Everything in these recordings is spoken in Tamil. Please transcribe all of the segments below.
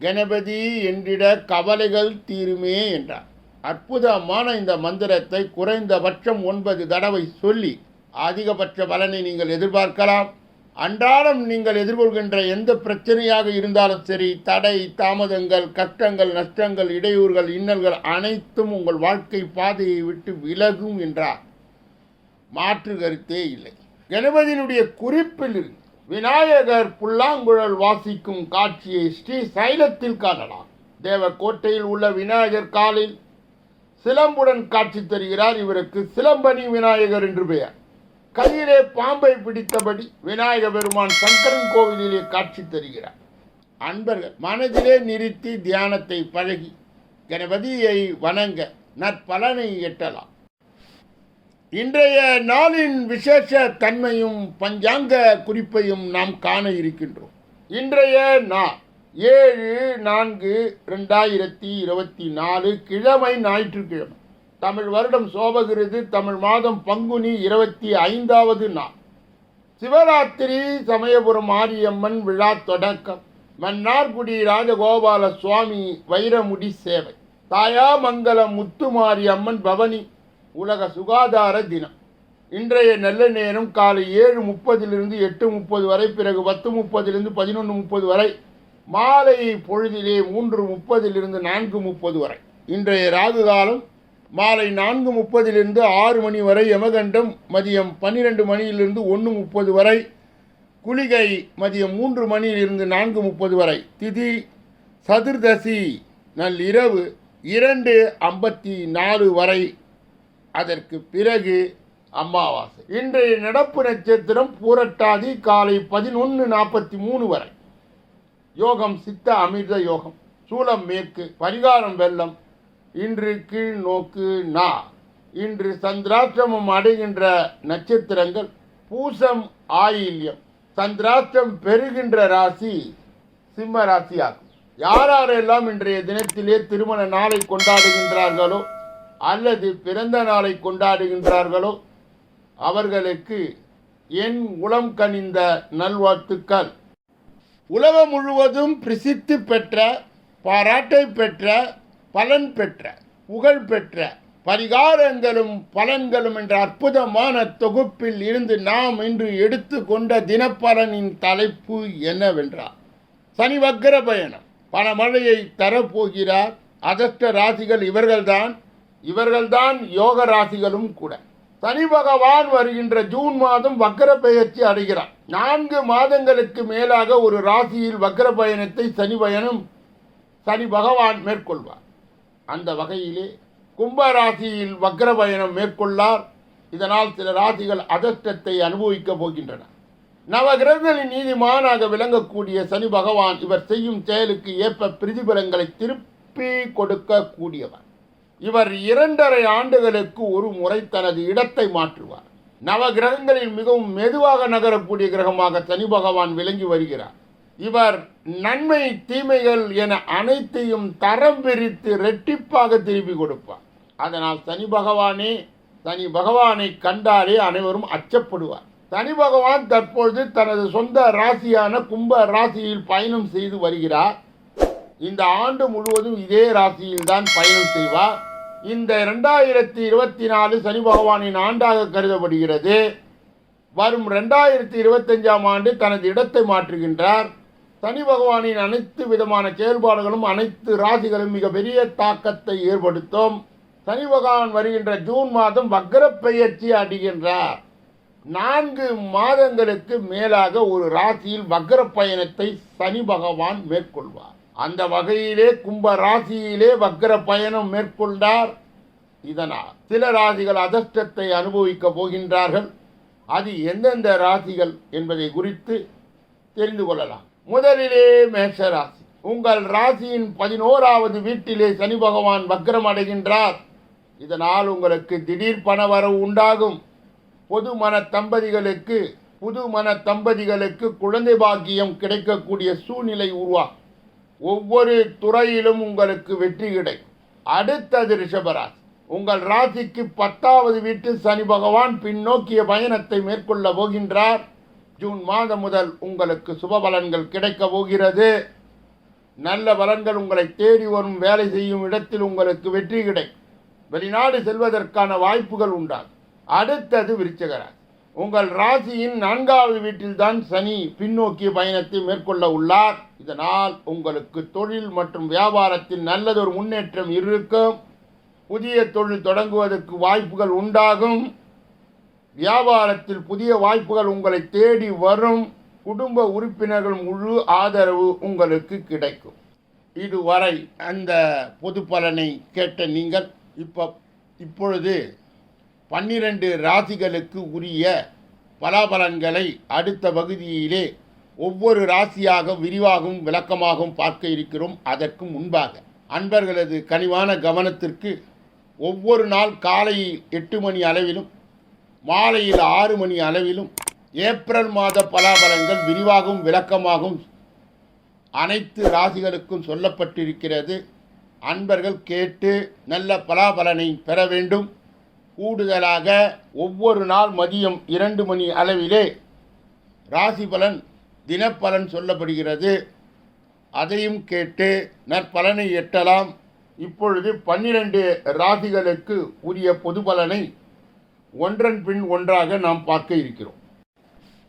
கணபதி என்றிட கவலைகள் தீருமே என்றார் அற்புதமான இந்த மந்திரத்தை குறைந்தபட்சம் ஒன்பது தடவை சொல்லி அதிகபட்ச பலனை நீங்கள் எதிர்பார்க்கலாம். அன்றாடம் நீங்கள் எதிர்கொள்கின்ற எந்த பிரச்சனையாக இருந்தாலும் சரி தடை தாமதங்கள் கஷ்டங்கள் நஷ்டங்கள் இடையூறுகள் இன்னல்கள் அனைத்தும் உங்கள் வாழ்க்கை பாதையை விட்டு விலகும் என்றார். மாற்று கருத்தே இல்லை. கணபதியினுடைய குறிப்பில் இருந்து விநாயகர் புல்லாங்குழல் வாசிக்கும் காட்சியை ஸ்ரீ சைலத்தில் காணலாம். தேவக்கோட்டையில் உள்ள விநாயகர் காலில் சிலம்புடன் காட்சி தருகிறார் இவருக்கு சிலம்பனி விநாயகர் என்று பெயர். கையிலே பாம்பை பிடித்தபடி விநாயக பெருமான் சங்கரன் கோவிலிலே காட்சி தருகிறார். அன்பர்கள் மனதிலே நிறுத்தி தியானத்தை பழகி கணபதியை வணங்க நற்பலனை எட்டலாம். இன்றைய நாளின் விசேஷ தன்மையும் பஞ்சாங்க குறிப்பையும் நாம் காண இருக்கின்றோம். இன்றைய நாள் ஏழு நான்கு ரெண்டாயிரத்தி இருபத்தி நாலு கிழமை ஞாயிற்றுக்கிழமை. தமிழ் வருடம் சோபகிருது தமிழ் மாதம் பங்குனி இருபத்தி ஐந்தாவது நாள். சிவராத்திரி சமயபுரம் மாரியம்மன் விழா தொடக்கம். மன்னார்குடி ராஜகோபால சுவாமி வைரமுடி சேவை. தாயாமங்கலம் முத்துமாரி அம்மன் பவனி. உலக சுகாதார தினம். இன்றைய நல்ல நேரம் காலை ஏழு முப்பதிலிருந்து எட்டு முப்பது வரை பிறகு பத்து முப்பதிலிருந்து பதினொன்று முப்பது வரை மாலை பொழுதிலே மூன்று முப்பதிலிருந்து நான்கு முப்பது வரை. இன்றைய ராகு காலம் மாலை நான்கு முப்பதிலிருந்து ஆறு மணி வரை யமகண்டம் மதியம் பன்னிரெண்டு மணியிலிருந்து ஒன்று முப்பது வரை குளிகை மதியம் மூன்று மணியிலிருந்து நான்கு முப்பது வரை. திதி சதுர்தசி நள்ளிரவு இரண்டு ஐம்பத்தி நாலு வரை. அதற்கு பிறகு அமாவாசை இன்றைய நடப்பு நட்சத்திரம் பூரட்டாதி காலை பதினொன்று நாற்பத்தி மூணு வரை. யோகம் சித்த அமிர்த யோகம். சூலம் மேற்கு பரிகாரம் வெள்ளம். இன்று கீழ் நோக்கு நா. இன்று சந்திராஷ்டிரமம் அடைகின்ற நட்சத்திரங்கள் பூசம் ஆயில்யம். சந்திராஷ்டிரம் பெறுகின்ற ராசி சிம்ம ராசியாகும். யாரெல்லாம் இன்றைய தினத்திலே திருமண நாளை கொண்டாடுகின்றார்களோ அல்லது பிறந்த நாளை கொண்டாடுகின்றார்களோ அவர்களுக்கு என் உளம் கனிந்த நல்வாழ்த்துக்கள். உலகம் முழுவதும் பிரசித்தி பெற்ற பாராட்டை பெற்ற பலன் பெற்ற புகழ் பெற்ற பரிகாரங்களும் பலன்களும் என்ற அற்புதமான தொகுப்பில் இருந்து நாம் இன்று எடுத்துக்கொண்ட தினப்பலனின் தலைப்பு என்னவென்றால் சனி வக்கர பயணம். பணமழையை தரப்போகிறார் அதஷ்ட ராசிகள் இவர்கள்தான். இவர்கள்தான் யோக ராசிகளும் கூட. சனி பகவான் வருகின்ற ஜூன் மாதம் வக்கர பெயர்ச்சி அடைகிறார். நான்கு மாதங்களுக்கு மேலாக ஒரு ராசியில் வக்கர பயணத்தை சனி பயணம் சனி பகவான் மேற்கொள்வார். அந்த வகையிலே கும்ப ராசியில் வக்கர பயணம் மேற்கொள்ளார். இதனால் சில ராசிகள் அதஷ்டத்தை அனுபவிக்கப் போகின்றன. நவகிரகங்களின் நீதிமானாக விளங்கக்கூடிய சனி பகவான் இவர் செய்யும் செயலுக்கு ஏற்ப பிரதிபலங்களை திருப்பி கொடுக்க கூடியவர் இவர் இரண்டரை ஆண்டுகளுக்கு ஒரு முறை தனது இடத்தை மாற்றுவார். நவ கிரகங்களில் மிகவும் மெதுவாக நகரக்கூடிய கிரகமாக சனி பகவான் விளங்கி வருகிறார். இவர் நன்மை தீமைகள் என அனைத்தையும் தரம் பிரித்து ரெட்டிப்பாக திருப்பி கொடுப்பார். அதனால் சனி பகவானே சனி பகவானை கண்டாலே அனைவரும் அச்சப்படுவார். சனி பகவான் தற்பொழுது தனது சொந்த ராசியான கும்ப ராசியில் பயணம் செய்து வருகிறார். இந்த ஆண்டு முழுவதும் இதே ராசியில் தான் பயணம் செய்வார் இந்த ரெண்டாயிரத்தி இருபத்தி நாலு சனி பகவானின் ஆண்டாக கருதப்படுகிறது. வரும் ரெண்டாயிரத்தி இருபத்தஞ்சாம் ஆண்டு தனது இடத்தை மாற்றுகின்றார். சனி பகவானின் அனைத்து விதமான செயல்பாடுகளும் அனைத்து ராசிகளும் மிகப்பெரிய தாக்கத்தை ஏற்படுத்தும். சனி பகவான் வருகின்ற ஜூன் மாதம் வக்கர பெயர்ச்சி அடைகின்றார் நான்கு மாதங்களுக்கு மேலாக ஒரு ராசியில் வக்கர பயணத்தை சனி பகவான் மேற்கொள்வார். அந்த வகையிலே கும்ப ராசியிலே வக்ர பயணம் மேற்கொண்டார். இதனால் சில ராசிகள் அதிர்ஷ்டத்தை அனுபவிக்கப் போகின்றார்கள். அது எந்தெந்த ராசிகள் என்பதை குறித்து தெரிந்து கொள்ளலாம். முதலிலே மேஷ ராசி உங்கள் ராசியின் பதினோராவது வீட்டிலே சனி பகவான் வக்ரம் அடைகின்றார். இதனால் உங்களுக்கு திடீர் பணவரவு உண்டாகும். பொது மன தம்பதிகளுக்கு புது மன தம்பதிகளுக்கு குழந்தை பாக்கியம் கிடைக்கக்கூடிய சூழ்நிலை உருவாகும். ஒவ்வொரு துறையிலும் உங்களுக்கு வெற்றி கிடைக்கும் அடுத்தது ரிஷபராசி. உங்கள் ராசிக்கு பத்தாவது வீட்டில் சனி பகவான் பின்னோக்கிய பயணத்தை மேற்கொள்ள போகின்றார். ஜூன் மாதம் முதல் உங்களுக்கு சுப பலன்கள் கிடைக்க போகிறது. நல்ல பலன்கள் உங்களை தேடி வரும் வேலை செய்யும் இடத்தில் உங்களுக்கு வெற்றி கிடைக்கும் வெளிநாடு செல்வதற்கான வாய்ப்புகள் உண்டாகும். அடுத்தது விருச்சகராசி உங்கள் ராசியின் நான்காவது வீட்டில்தான் சனி பின்னோக்கிய பயணத்தை மேற்கொள்ள உள்ளார். இதனால் உங்களுக்கு தொழில் மற்றும் வியாபாரத்தில் நல்லதொரு முன்னேற்றம் இருக்கும். புதிய தொழில் தொடங்குவதற்கு வாய்ப்புகள் உண்டாகும். வியாபாரத்தில் புதிய வாய்ப்புகள் உங்களை தேடி வரும். குடும்ப உறுப்பினர்கள் முழு ஆதரவு உங்களுக்கு கிடைக்கும். இதுவரை அந்த பொது பலனை கேட்ட நீங்கள் இப்போ இப்பொழுது பன்னிரண்டு ராசிகளுக்கு உரிய பலாபலன்களை அடுத்த பகுதியிலே ஒவ்வொரு ராசியாக விரிவாகவும் விளக்கமாகவும் பார்க்க இருக்கிறோம். அதற்கு முன்பாக அன்பர்களது கனிவான கவனத்திற்கு ஒவ்வொரு நாள் காலை எட்டு மணி அளவிலும் மாலையில் ஆறு மணி அளவிலும் ஏப்ரல் மாத பலாபலன்கள் விரிவாகவும் விளக்கமாகவும் அனைத்து ராசிகளுக்கும் சொல்லப்பட்டிருக்கிறது. அன்பர்கள் கேட்டு நல்ல பலாபலனை பெற வேண்டும். கூடுதலாக ஒவ்வொரு நாள் மதியம் இரண்டு மணி அளவிலே ராசி பலன் தினப்பலன் சொல்லப்படுகிறது. அதையும் கேட்டு நற்பலனை எட்டலாம். இப்பொழுது பன்னிரண்டு ராசிகளுக்கு உரிய பொது பலனை ஒன்றன் பின் ஒன்றாக நாம் பார்க்க இருக்கிறோம்.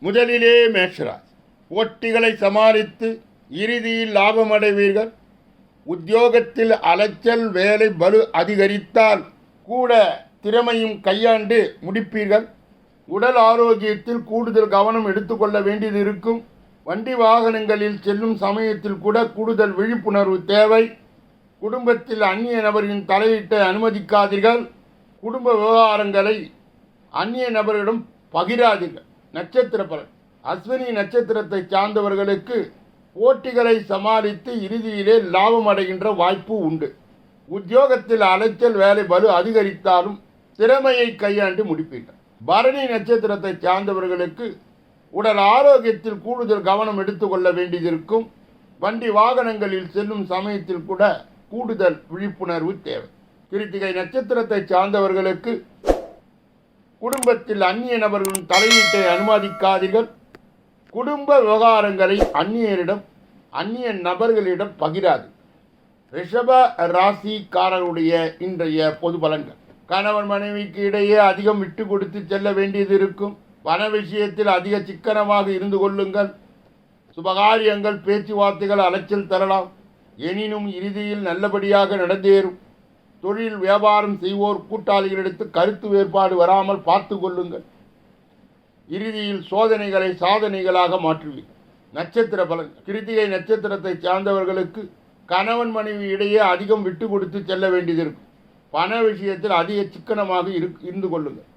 முதலிலே மேஷராசி. போட்டிகளை சமாளித்து இறுதியில் லாபம் அடைவீர்கள். உத்தியோகத்தில் அலைச்சல் வேலை பலு அதிகரித்தால் கூட திறமையும் கையாண்டு முடிப்பீர்கள். உடல் ஆரோக்கியத்தில் கூடுதல் கவனம் எடுத்துக்கொள்ள வேண்டியது இருக்கும். வண்டி வாகனங்களில் செல்லும் சமயத்தில் கூட கூடுதல் விழிப்புணர்வு தேவை. குடும்பத்தில் அந்நிய நபரின் தலையீட்டை அனுமதிக்காதீர்கள். குடும்ப விவகாரங்களை அந்நிய நபரிடம் பகிராதீர்கள். நட்சத்திர பலன். அஸ்வினி நட்சத்திரத்தை சார்ந்தவர்களுக்கு போட்டிகளை சமாளித்து இறுதியிலே லாபம் அடைகின்ற வாய்ப்பு உண்டு. உத்தியோகத்தில் அலைச்சல் வேலை பலு அதிகரித்தாலும் திறமையை கையாண்டு முடிப்பீர்கள் பரணி நட்சத்திரத்தை சார்ந்தவர்களுக்கு உடல் ஆரோக்கியத்தில் கூடுதல் கவனம் எடுத்துக்கொள்ள வேண்டியதிருக்கும் வண்டி வாகனங்களில் செல்லும் சமயத்தில் கூட கூடுதல் விழிப்புணர்வு தேவை. கிருத்திகை நட்சத்திரத்தை சார்ந்தவர்களுக்கு குடும்பத்தில் அந்நிய நபர்களின் தலையீட்டை அனுமதிக்காதீர்கள். குடும்ப விவகாரங்களை அந்நியரிடம் அந்நிய நபர்களிடம் பகிராது. ரிஷப ராசிக்காரருடைய இன்றைய பொது பலன்கள். கணவன் மனைவிக்கு இடையே அதிகம் விட்டு கொடுத்து செல்ல வேண்டியது இருக்கும். பண விஷயத்தில் அதிக சிக்கனமாக இருந்து கொள்ளுங்கள். சுபகாரியங்கள் பேச்சுவார்த்தைகள் அலைச்சல் தரலாம். எனினும் இறுதியில் நல்லபடியாக நடந்தேறும். தொழில் வியாபாரம் செய்வோர் கூட்டாளிகளிடத்து கருத்து வேறுபாடு வராமல் பார்த்து கொள்ளுங்கள். இறுதியில் சோதனைகளை சாதனைகளாக மாற்றுவீர்கள் நட்சத்திர பலன். கிருத்திகை நட்சத்திரத்தை சார்ந்தவர்களுக்கு கணவன் மனைவி இடையே அதிகம் விட்டு கொடுத்து செல்ல வேண்டியது இருக்கும். பண விஷயத்தில் அதிக சிக்கனமாக இரு இருந்து கொள்ளுங்கள்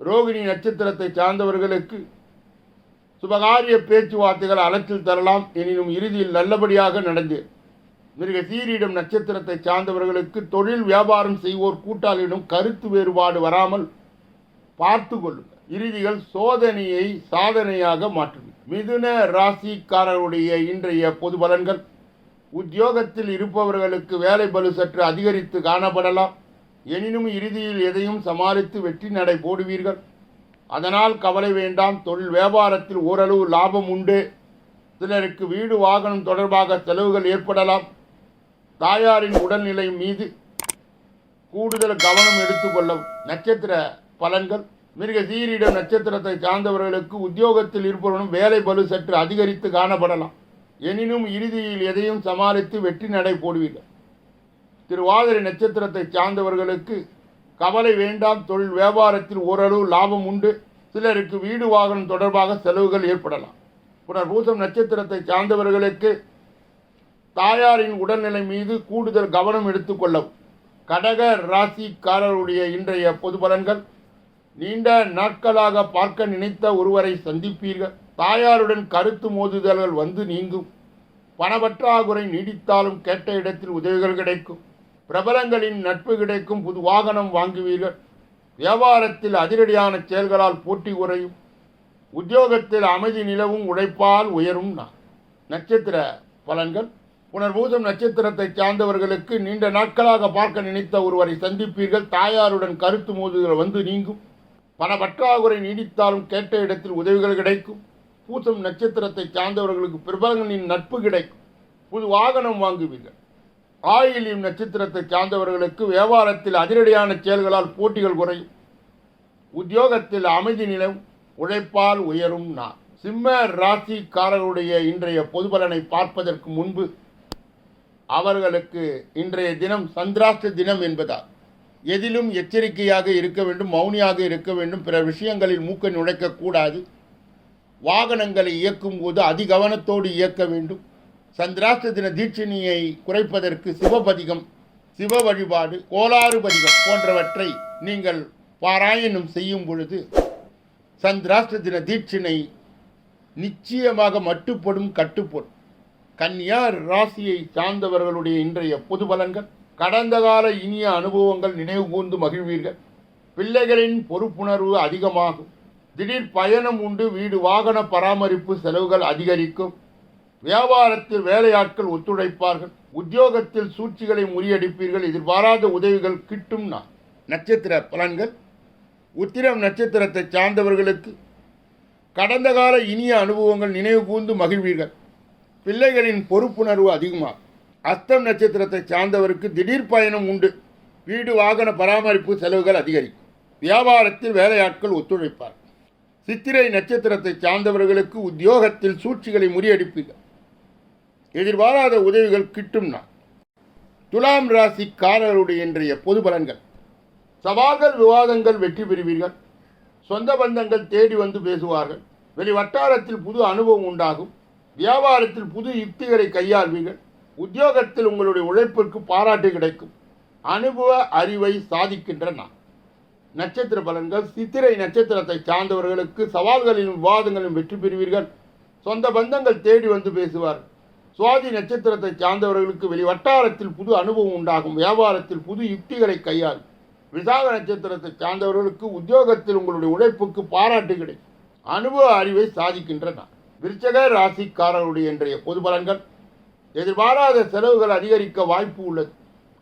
ரோகிணி நட்சத்திரத்தை சார்ந்தவர்களுக்கு சுபகாரிய பேச்சுவார்த்தைகள் அலைச்சல் தரலாம். எனினும் இறுதியில் நல்லபடியாக நடந்தேன் மிருக சீரிடம் நட்சத்திரத்தை சார்ந்தவர்களுக்கு தொழில் வியாபாரம் செய்வோர் கூட்டாளியிடம் கருத்து வேறுபாடு வராமல் பார்த்து கொள்ளுங்கள் இறுதிகள் சோதனையை சாதனையாக மாற்றும் மிதுன ராசிக்காரருடைய இன்றைய பொது பலன்கள் உத்தியோகத்தில் இருப்பவர்களுக்கு வேலை பலு சற்று அதிகரித்து காணப்படலாம். எனினும் இறுதியில் எதையும் சமாளித்து வெற்றி நடை போடுவீர்கள். அதனால் கவலை வேண்டாம். தொழில் வியாபாரத்தில் ஓரளவு லாபம் உண்டு. சிலருக்கு வீடு வாகனம் தொடர்பாக செலவுகள் ஏற்படலாம். தாயாரின் உடல்நிலை மீது கூடுதல் கவனம் எடுத்துக்கொள்ளவும். நட்சத்திர பலன்கள். மிருக சீரிடம் நட்சத்திரத்தை சார்ந்தவர்களுக்கு உத்தியோகத்தில் இருப்பவர்களும் வேலை பலு சற்று அதிகரித்து காணப்படலாம். எனினும் இறுதியில் எதையும் சமாளித்து வெற்றி நடை போடுவீர்கள். திருவாதிரை நட்சத்திரத்தை சார்ந்தவர்களுக்கு கவலை வேண்டாம் தொழில் வியாபாரத்தில் ஓரளவு லாபம் உண்டு. சிலருக்கு வீடு வாகனம் தொடர்பாக செலவுகள் ஏற்படலாம். புனர்பூசம் நட்சத்திரத்தை சார்ந்தவர்களுக்கு தாயாரின் உடல்நிலை மீது கூடுதல் கவனம் எடுத்துக்கொள்ளவும் கடக ராசிக்காரருடைய இன்றைய பொது பலன்கள் நீண்ட நாட்களாக பார்க்க நினைத்த ஒருவரை சந்திப்பீர்கள். தாயாருடன் கருத்து மோதுதல்கள் வந்து நீங்கும். பணப்பற்றாக்குறை நீடித்தாலும் கேட்ட இடத்தில் உதவிகள் கிடைக்கும். பிரபலங்களின் நட்பு கிடைக்கும். புது வாகனம் வாங்குவீர்கள். வியாபாரத்தில் அதிரடியான செயல்களால் போட்டி குறையும். உத்தியோகத்தில் அமைதி நிலவும். உழைப்பால் உயரும். நட்சத்திர பலன்கள். புனர்பூசம் நட்சத்திரத்தை சார்ந்தவர்களுக்கு நீண்ட நாட்களாக பார்க்க நினைத்த ஒருவரை சந்திப்பீர்கள். தாயாருடன் கருத்து மோதுதல் வந்து நீங்கும். பண பற்றாக்குறை நீடித்தாலும் கேட்ட இடத்தில் உதவிகள் கிடைக்கும். பூசம் நட்சத்திரத்தை சார்ந்தவர்களுக்கு பிரபலங்களின் நட்பு கிடைக்கும். புது வாகனம் வாங்குவீர்கள். ஆயிலின் நட்சத்திரத்தை சார்ந்தவர்களுக்கு வியாபாரத்தில் அதிரடியான செயல்களால் போட்டிகள் குறையும். உத்தியோகத்தில் அமைதி நிலம் உழைப்பால் உயரும் நான் சிம்ம ராசிக்காரர்களுடைய இன்றைய பொது பலனை பார்ப்பதற்கு முன்பு அவர்களுக்கு இன்றைய தினம் சந்திராஷ்ட தினம் என்பதால் எதிலும் எச்சரிக்கையாக இருக்க வேண்டும் மௌனியாக இருக்க வேண்டும். பிற விஷயங்களில் மூக்கை நுழைக்கக்கூடாது வாகனங்களை இயக்கும் போது அதிகவனத்தோடு இயக்க வேண்டும். சந்திராஷ்ட தின தீட்சணியை குறைப்பதற்கு சிவபதிகம் சிவ வழிபாடு கோளாறு பதிகம் போன்றவற்றை நீங்கள் பாராயணம் செய்யும் பொழுது சந்திராஷ்ட தின தீட்சிணை நிச்சயமாக மட்டுப்படும் கட்டுப்படும் கன்னியார் ராசியை சார்ந்தவர்களுடைய இன்றைய பொது பலன்கள் கடந்த கால இனிய அனுபவங்கள் நினைவு கூர்ந்து மகிழ்வீர்கள். பிள்ளைகளின் பொறுப்புணர்வு அதிகமாகும். திடீர் பயணம் உண்டு வீடு வாகன பராமரிப்பு செலவுகள் அதிகரிக்கும். வியாபாரத்தில் வேலையாட்கள் ஒத்துழைப்பார்கள். உத்தியோகத்தில் சூழ்ச்சிகளை முறியடிப்பீர்கள். எதிர்பாராத உதவிகள் கிட்டும் நான் நட்சத்திர பலன்கள். உத்திரம் நட்சத்திரத்தை சார்ந்தவர்களுக்கு கடந்த கால இனிய அனுபவங்கள் நினைவு கூர்ந்து மகிழ்வீர்கள். பிள்ளைகளின் பொறுப்புணர்வு அதிகமாகும். அஸ்தம் நட்சத்திரத்தை சார்ந்தவருக்கு திடீர் பயணம் உண்டு. வீடு வாகன பராமரிப்பு செலவுகள் அதிகரிக்கும். வியாபாரத்தில் வேலையாட்கள் ஒத்துழைப்பார் சித்திரை நட்சத்திரத்தை சார்ந்தவர்களுக்கு உத்தியோகத்தில் சூழ்ச்சிகளை முறியடிப்பீர்கள். எதிர்பாராத உதவிகள் கிட்டும் நான் துலாம் ராசிக்காரர்களுடைய இன்றைய பொது பலன்கள். சவால்கள் விவாதங்கள் வெற்றி பெறுவீர்கள். சொந்த பந்தங்கள் தேடி வந்து பேசுவார்கள். வெளி வட்டாரத்தில் புது அனுபவம் உண்டாகும். வியாபாரத்தில் புது யுக்திகளை கையாள்வீர்கள். உத்தியோகத்தில் உங்களுடைய உழைப்பிற்கு பாராட்டு கிடைக்கும். அனுபவ அறிவை சாதிக்கின்ற நான் நட்சத்திர பலன்கள் சித்திரை நட்சத்திரத்தை சார்ந்தவர்களுக்கு சவால்களிலும் விவாதங்களிலும் வெற்றி பெறுவீர்கள். சொந்த பந்தங்கள் தேடி வந்து பேசுவார். சுவாதி நட்சத்திரத்தை சார்ந்தவர்களுக்கு வெளி வட்டாரத்தில் புது அனுபவம் உண்டாகும். வியாபாரத்தில் புது யுக்திகளை கையாள். விசாக நட்சத்திரத்தை சார்ந்தவர்களுக்கு உத்தியோகத்தில் உங்களுடைய உழைப்புக்கு பாராட்டு கிடைக்கும். அனுபவ அறிவை சாதிக்கின்றன. விருச்சக ராசிக்காரருடைய இன்றைய பொது பலன்கள். எதிர்பாராத செலவுகள் அதிகரிக்க வாய்ப்பு உள்ளது.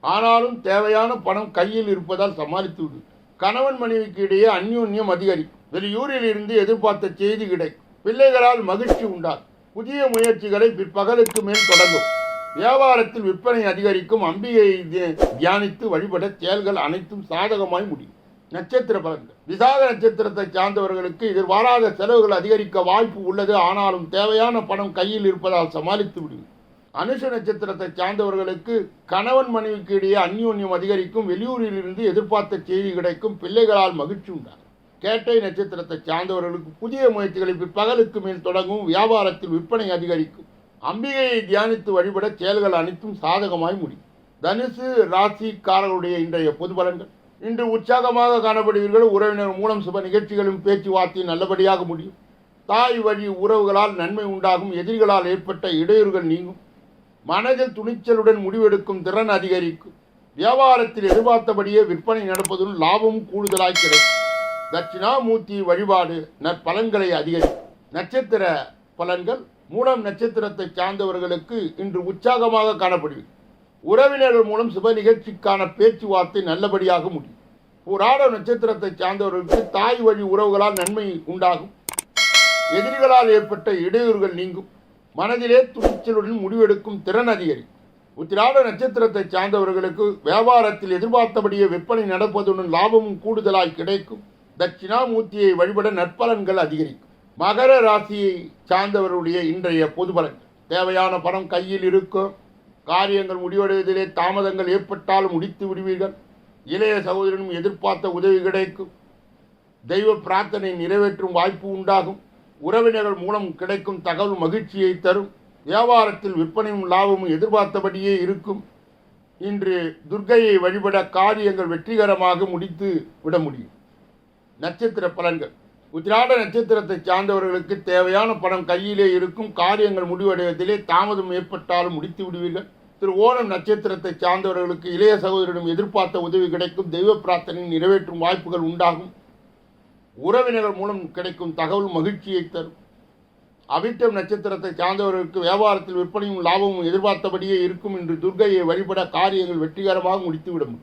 ஆனாலும் தேவையான பணம் கையில் இருப்பதால் சமாளித்து விடு. கணவன் மனைவிக்கு இடையே அந்யோன்யம் அதிகரிக்கும். வெளியூரில் இருந்து எதிர்பார்த்த செய்தி கிடைக்கும் பிள்ளைகளால் மகிழ்ச்சி உண்டாகும். புதிய முயற்சிகளை பிற்பகலுக்கு மேல் தொடங்கும். வியாபாரத்தில் விற்பனை அதிகரிக்கும். அம்பிகையை தியானித்து வழிபட செயல்கள் அனைத்தும் சாதகமாய் முடியும். நட்சத்திர பலன்கள். விசாக நட்சத்திரத்தை சார்ந்தவர்களுக்கு எதிர்பாராத செலவுகள் அதிகரிக்க வாய்ப்பு உள்ளது. ஆனாலும் தேவையான பணம் கையில் இருப்பதால் சமாளித்து விடும் அனுஷ நட்சத்திரத்தை சார்ந்தவர்களுக்கு கணவன் மனைவிக்கு இடையே அந்யோன்யம் அதிகரிக்கும். வெளியூரில் இருந்து எதிர்பார்த்த செய்தி கிடைக்கும். பிள்ளைகளால் மகிழ்ச்சி உண்டாகும். கேட்டை நட்சத்திரத்தை சார்ந்தவர்களுக்கு புதிய முயற்சிகளை பகலுக்கு மேல் தொடங்கும் வியாபாரத்தில் விற்பனை அதிகரிக்கும். அம்பிகையை தியானித்து வழிபட செயல்கள் அனைத்தும் சாதகமாய் முடியும். தனுசு ராசிக்காரர்களுடைய இன்றைய பொது பலன்கள். இன்று உற்சாகமாக காணப்படுவீர்கள். உறவினர் மூலம் சுப நிகழ்ச்சிகளும் பேச்சுவார்த்தையும் நல்லபடியாக முடியும். தாய் வழி உறவுகளால் நன்மை உண்டாகும். எதிரிகளால் ஏற்பட்ட இடையூறுகள் நீங்கும். மனதில் துணிச்சலுடன் முடிவெடுக்கும் திறன் அதிகரிக்கும். வியாபாரத்தில் எதிர்பார்த்தபடியே விற்பனை நடப்பதுடன் லாபமும் கூடுதலாய் கிடைக்கும். தட்சிணாமூர்த்தி வழிபாடு நற்பலன்களை அதிகரிக்கும். நட்சத்திர பலன்கள் மூலம் நட்சத்திரத்தை சார்ந்தவர்களுக்கு இன்று உற்சாகமாக காணப்படுகிறது. உறவினர்கள் மூலம் சுப நிகழ்ச்சிக்கான பேச்சுவார்த்தை நல்லபடியாக முடியும். புராட நட்சத்திரத்தை சார்ந்தவர்களுக்கு தாய் வழி உறவுகளால் நன்மை உண்டாகும். எதிரிகளால் ஏற்பட்ட இடையூறுகள் நீங்கும். மனதிலே துணிச்சலுடன் முடிவெடுக்கும் திறன் அதிகரிக்கும் உத்திராட நட்சத்திரத்தை சார்ந்தவர்களுக்கு வியாபாரத்தில் எதிர்பார்த்தபடியே விற்பனை நடப்பதுடன் லாபமும் கூடுதலாய் கிடைக்கும். தட்சிணாமூர்த்தியை வழிபட நற்பலன்கள் அதிகரிக்கும். மகர ராசியை சார்ந்தவருடைய இன்றைய பொது பலன். தேவையான பணம் கையில் இருக்கும் காரியங்கள் முடிவடைவதிலே தாமதங்கள் ஏற்பட்டாலும் முடித்து விடுவீர்கள். இளைய சகோதரனும் எதிர்பார்த்த உதவி கிடைக்கும். தெய்வ பிரார்த்தனை நிறைவேற்றும் வாய்ப்பு உண்டாகும். உறவினர்கள் மூலம் கிடைக்கும் தகவல் மகிழ்ச்சியை தரும். வியாபாரத்தில் விற்பனையும் லாபமும் எதிர்பார்த்தபடியே இருக்கும். இன்று துர்கையை வழிபட காரியங்கள் வெற்றிகரமாக முடித்து விட முடியும். நட்சத்திர பலன்கள். உத்திராட நட்சத்திரத்தை சார்ந்தவர்களுக்கு தேவையான பணம் கையிலே இருக்கும். காரியங்கள் முடிவடைவதிலே தாமதம் ஏற்பட்டாலும் முடித்து விடுவீர்கள். திரு ஓணம் நட்சத்திரத்தை சார்ந்தவர்களுக்கு இளைய சகோதரிடம் எதிர்பார்த்த உதவி கிடைக்கும். தெய்வ பிரார்த்தனை நிறைவேற்றும் வாய்ப்புகள் உண்டாகும். உறவினர்கள் மூலம் கிடைக்கும் தகவல் மகிழ்ச்சியை தரும். அவிட்டம் நட்சத்திரத்தை சார்ந்தவர்களுக்கு வியாபாரத்தில் விற்பனையும் லாபமும் எதிர்பார்த்தபடியே இருக்கும் என்று துர்கையை வழிபட காரியங்கள் வெற்றிகரமாக முடித்துவிடும்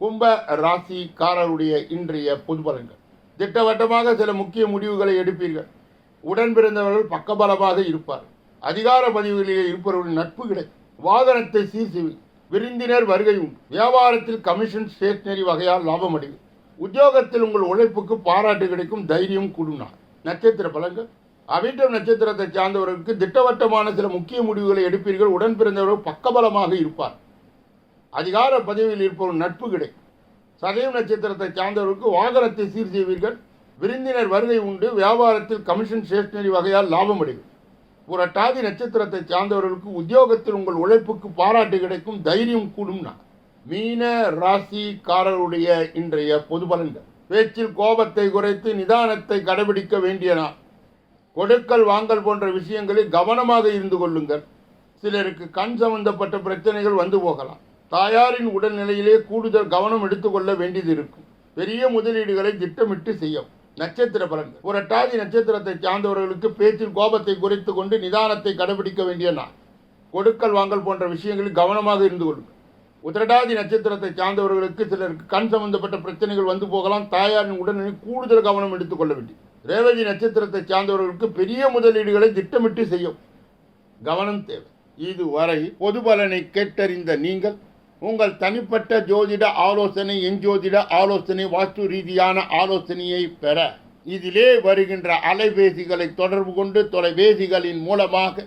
கும்ப ராசிக்காரருடைய இன்றைய பொது பலன்கள். திட்டவட்டமாக சில முக்கிய முடிவுகளை எடுப்பீர்கள். உடன் பிறந்தவர்கள் பக்கபலமாக இருப்பார். அதிகார பதிவுகளிலே இருப்பவர்களின் நட்பு கிடைக்கும் வாகனத்தை சீர் விருந்தினர் வருகை உண்டு. வியாபாரத்தில் கமிஷன் ஸ்டேஷனரி வகையால் லாபம் அடையும் உத்தியோகத்தில் உங்கள் உழைப்புக்கு பாராட்டு கிடைக்கும் தைரியம் கூடுனா நட்சத்திர பலன்கள். அவிட்டம் நட்சத்திரத்தை சார்ந்தவர்களுக்கு திட்டவட்டமான சில முக்கிய முடிவுகளை எடுப்பீர்கள். உடன் பிறந்தவர்கள் பக்கபலமாக இருப்பார். அதிகார பதவியில் இருப்பவர் நட்பு கிடைக்கும். சதயம் நட்சத்திரத்தை சார்ந்தவர்களுக்கு வாகனத்தை சீர் செய்வீர்கள். விருந்தினர் வருகை உண்டு. வியாபாரத்தில் கமிஷன் ஸ்டேஷனரி வகையால் லாபம் அடையும். புரட்டாதி நட்சத்திரத்தை சார்ந்தவர்களுக்கு உத்தியோகத்தில் உங்கள் உழைப்புக்கு பாராட்டு கிடைக்கும் தைரியம் கூடும்னா. மீன ராசிக்காரருடைய இன்றைய பொது பலன்கள். பேச்சில் கோபத்தை குறைத்து நிதானத்தை கடைபிடிக்க வேண்டிய நாள் கொடுக்கல் வாங்கல் போன்ற விஷயங்களில் கவனமாக இருந்து கொள்ளுங்கள். சிலருக்கு கண் சம்பந்தப்பட்ட பிரச்சனைகள் வந்து போகலாம். தாயாரின் உடல்நிலையிலே கூடுதல் கவனம் எடுத்துக்கொள்ள வேண்டியது இருக்கும். பெரிய முதலீடுகளை திட்டமிட்டு செய்யும் நட்சத்திர பலன்கள். புரட்டாதி நட்சத்திரத்தை சார்ந்தவர்களுக்கு பேச்சில் கோபத்தை குறைத்து கொண்டு நிதானத்தை கடைபிடிக்க வேண்டிய நாள் கொடுக்கல் வாங்கல் போன்ற விஷயங்களில் கவனமாக இருந்து கொள்ளுங்கள். உத்திரட்டாதி நட்சத்திரத்தை சார்ந்தவர்களுக்கு சிலருக்கு கண் சம்பந்தப்பட்ட பிரச்சனைகள் வந்து போகலாம். தாயாரின் உடனே கூடுதல் கவனம் எடுத்துக்கொள்ள வேண்டும். ரேவதி நட்சத்திரத்தை சார்ந்தவர்களுக்கு பெரிய முதலீடுகளை திட்டமிட்டு செய்யும். கவனம் தேவை. இதுவரை பொது பலனை கேட்டறிந்த நீங்கள் உங்கள் தனிப்பட்ட ஜோதிட ஆலோசனை எஞ்சோதிட ஆலோசனை வாஸ்து ரீதியான ஆலோசனையை பெற இதிலே வருகின்ற அலைபேசிகளை தொடர்பு கொண்டு தொலைபேசிகளின் மூலமாக